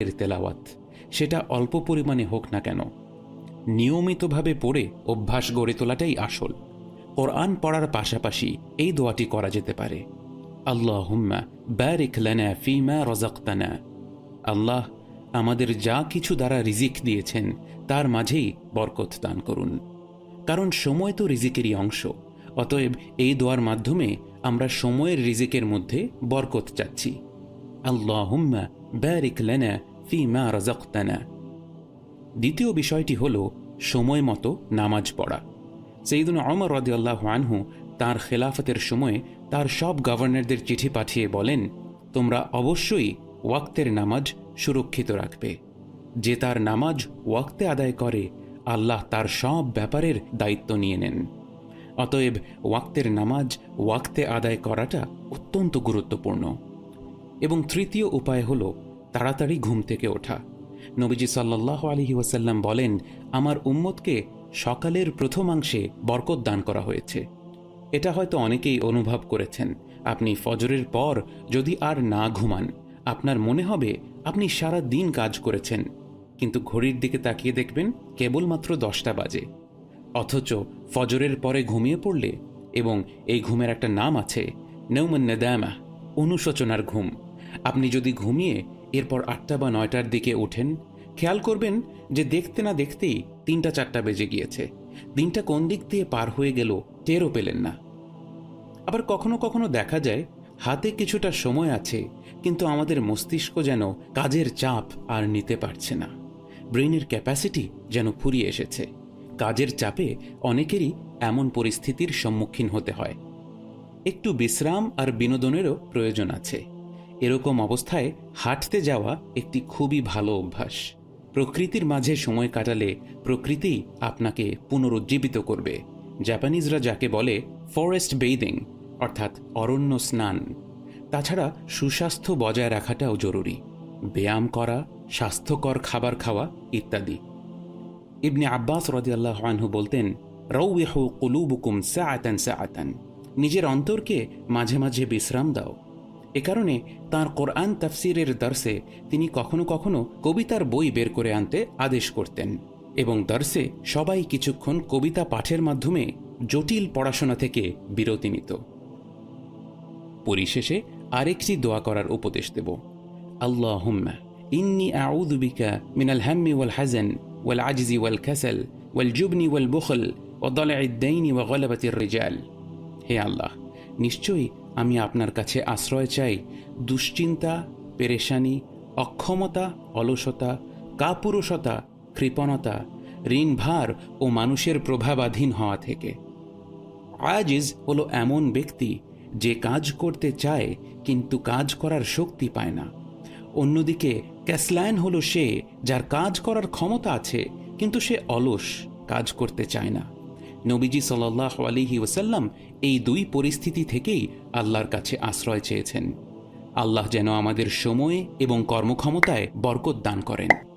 এর তেলাওয়াত। সেটা অল্প পরিমাণে হোক না কেন। নিয়মিতভাবে পড়ে অভ্যাস গড়ে তোলাটাই আসল। কোরআন পড়ার পাশাপাশি এই দোয়াটি করা যেতে পারে। আল্লাহ হুম্মা ব্যারিক লানা ফিমা রজাক্তানা আল্লাহ আমাদের যা কিছু দ্বারা রিজিক দিয়েছেন, তার মাঝেই বরকত দান করুন। কারণ সময় তো রিজিকেরই অংশ। অতএব এই দোয়ার মাধ্যমে আমরা সময়ের রিজিকের মধ্যে বরকত চাচ্ছি। আল্লাহ হুম্মা ব্যারিক লানা ফিমা রজাক্তানা দ্বিতীয় বিষয়টি হল সময় মতো নামাজ পড়া। সেইদুন অমর রদিয়াল্লাহ আনহু তার খেলাফতের সময়ে তার সব গভর্নরদের চিঠি পাঠিয়ে বলেন, তোমরা অবশ্যই ওয়াক্তের নামাজ সুরক্ষিত রাখবে। যে তার নামাজ ওয়াক্তে আদায় করে, আল্লাহ তার সব ব্যাপারের দায়িত্ব নিয়ে নেন। অতএব ওয়াক্তের নামাজ ওয়াক্তে আদায় করাটা অত্যন্ত গুরুত্বপূর্ণ। এবং তৃতীয় উপায় হল তাড়াতাড়ি ঘুম থেকে ওঠা। নবীজি সাল্লাহ আলহি ওয়াসাল্লাম বলেন, আমার উম্মতকে সকালের প্রথমাংশে বরকত দান করা হয়েছে। এটা হয়তো অনেকেই অনুভব করেছেন। আপনি ফজরের পর যদি আর না ঘুমান, আপনার মনে হবে আপনি সারা দিন কাজ করেছেন। কিন্তু ঘড়ির দিকে তাকিয়ে দেখবেন কেবলমাত্র দশটা বাজে। অথচ ফজরের পরে ঘুমিয়ে পড়লে এবং এই ঘুমের একটা নাম আছে নেউমন নেদামা অনুশোচনার ঘুম। আপনি যদি ঘুমিয়ে এরপর আটটা বা নয়টার দিকে ওঠেন। খেয়াল করবেন যে দেখতে না দেখতেই তিনটা চারটা বেজে গিয়েছে। দিনটা কোন দিক দিয়ে পার হয়ে গেল টেরও পেলেন না। আবার কখনো কখনো দেখা যায়, হাতে কিছুটা সময় আছে, কিন্তু আমাদের মস্তিষ্ক যেন কাজের চাপ আর নিতে পারছে না। ব্রেইনের ক্যাপাসিটি যেন ফুরিয়ে এসেছে। কাজের চাপে অনেকেরই এমন পরিস্থিতির সম্মুখীন হতে হয়। একটু বিশ্রাম আর বিনোদনেরও প্রয়োজন আছে। এরকম অবস্থায় হাঁটতে যাওয়া একটি খুবই ভালো অভ্যাস। প্রকৃতির মাঝে সময় কাটালে প্রকৃতি আপনাকে পুনরুজ্জীবিত করবে। জাপানিজরা যাকে বলে ফরেস্ট বেইদিং অর্থাৎ অরণ্য স্নান। তাছাড়া সুস্বাস্থ্য বজায় রাখাটাও জরুরি। ব্যায়াম করা, স্বাস্থ্যকর খাবার খাওয়া ইত্যাদি। ইবনে আব্বাস রদিয়াল্লাহ আনহু বলতেন রৌহু কুলুবুকুম সাআতান সাআতান। নিজের অন্তরকে মাঝে মাঝে বিশ্রাম দাও। এ কারণে তাঁর কোরআন তাফসিরের দর্শে তিনি কখনো কখনো কবিতার বই বের করে আনতে আদেশ করতেন এবং দর্শে সবাই কিছুক্ষণ কবিতা পাঠের মাধ্যমে জটিল পড়াশোনা থেকে বিরতি নিত। পরিশেষে আরেকটি দোয়া করার উপদেশ দেব। আল্লাহ হুম্মা ইন্নি আউযু বিকা মিনাল হাম্মি ওয়াল হাজান ওয়াল আজিজি ওয়াল কাসাল ওয়াল জুবনি ওয়াল বুখল ও দালাইদ দাইনি ওয়া গলাবাতির রিজাল। হে আল্লাহ, নিশ্চয়ই আমি আপনার কাছে আশ্রয় চাই, দুশ্চিন্তা, পেরেশানি, অক্ষমতা, অলসতা, কাপুরুষতা, কৃপণতা, ঋণভার ও মানুষের প্রভাবাধীন হওয়া থেকে। আজিজ হলো এমন ব্যক্তি যে কাজ করতে চায় কিন্তু কাজ করার শক্তি পায় না। অন্যদিকে ক্যাসলায়ন হলো সে যার কাজ করার ক্ষমতা আছে কিন্তু সে অলস, কাজ করতে চায় না। নবীজি সাল্লাহ আলিহি ওসাল্লাম এই দুই পরিস্থিতি থেকেই আল্লাহর কাছে আশ্রয় চেয়েছেন। আল্লাহ যেন আমাদের সময় এবং কর্মক্ষমতায় বরকত দান করেন।